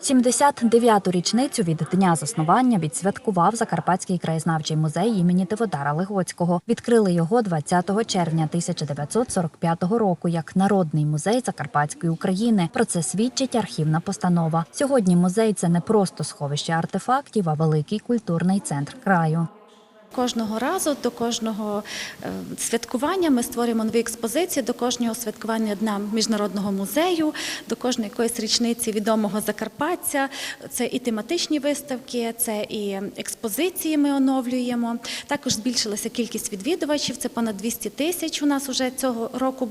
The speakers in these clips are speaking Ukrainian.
79-ту річницю від дня заснування відсвяткував Закарпатський краєзнавчий музей імені Тиводара Легоцького. Відкрили його 20 червня 1945 року як народний музей Закарпатської України. Про це свідчить архівна постанова. Сьогодні музей це не просто сховище артефактів, а великий культурний центр краю. Кожного разу до кожного е, святкування ми створюємо нові експозиції, до кожного святкування Дня міжнародного музею, до кожної якоїсь річниці відомого Закарпаття. Це і тематичні виставки, це і експозиції ми оновлюємо. Також збільшилася кількість відвідувачів. Це понад 200 тисяч. У нас уже цього року.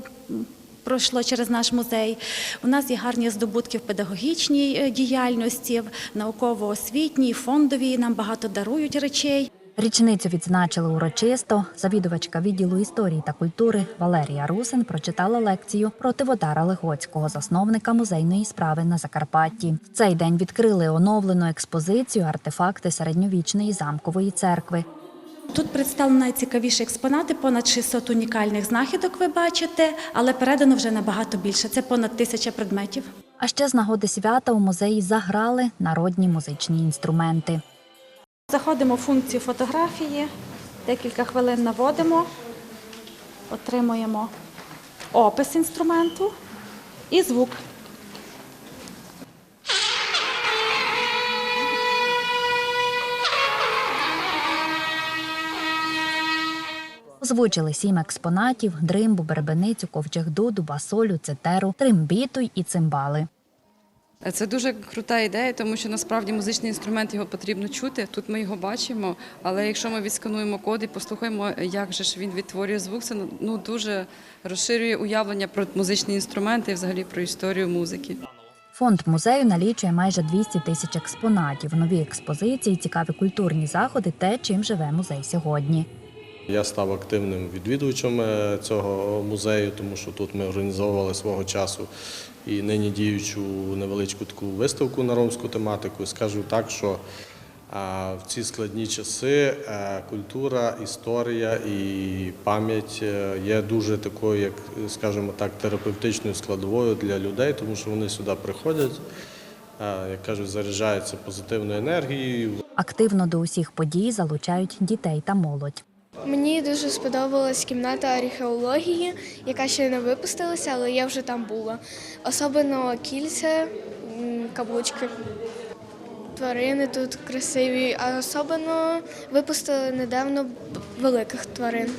Пройшло через наш музей. У нас є гарні здобутки в педагогічній е, діяльності, науково-освітній, фондовій. Нам багато дарують речей. Річницю відзначили урочисто. Завідувачка відділу історії та культури Валерія Русин прочитала лекцію про Тиводара Легоцького, засновника музейної справи на Закарпатті. В цей день відкрили оновлену експозицію артефакти середньовічної замкової церкви. Тут представлені найцікавіші експонати, понад 600 унікальних знахідок ви бачите, але передано вже набагато більше. Це понад тисяча предметів. А ще з нагоди свята у музеї заграли народні музичні інструменти. Заходимо в функцію фотографії, декілька хвилин наводимо, отримуємо опис інструменту і звук. Озвучили сім експонатів: дримбу, бербеницю, ковчег дуду, басолю, цитеру, тримбіту і цимбали. Це дуже крута ідея, тому що насправді музичний інструмент його потрібно чути. Тут ми його бачимо, але якщо ми відскануємо код і послухаємо, як же ж він відтворює звук, це ну дуже розширює уявлення про музичні інструменти і взагалі про історію музики. Фонд музею налічує майже 200 тисяч експонатів. Нові експозиції, цікаві культурні заходи, те, чим живе музей сьогодні. Я став активним відвідувачем е, цього музею, тому що тут ми організовували свого часу і нині діючу невеличку таку виставку на ромську тематику. Скажу так, що в ці складні часи е, культура, історія і пам'ять е, є дуже такою, як скажімо так, терапевтичною складовою для людей, тому що вони сюди приходять, як кажуть, заряджаються позитивною енергією, Активно до усіх подій залучають дітей та молодь. Мені дуже сподобалась кімната археології, яка ще не випустилася, але я вже там була. Особливо кільця, каблучки. Тварини тут красиві, а особливо випустили недавно великих тварин.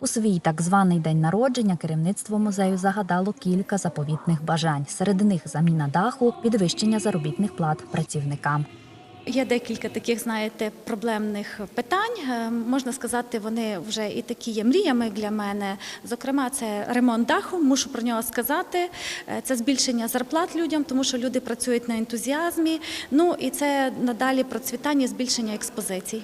У свій так званий день народження керівництво музею загадало кілька заповітних бажань. Серед них заміна даху, підвищення заробітних плат працівникам. Є декілька таких, знаєте, проблемних питань. Е, Можна сказати, вони вже і такі є мріями для мене. Зокрема, це ремонт даху. Мушу про нього сказати. Е, Це збільшення зарплат людям, тому що люди працюють на ентузіазмі. Ну і це надалі процвітання, збільшення експозицій.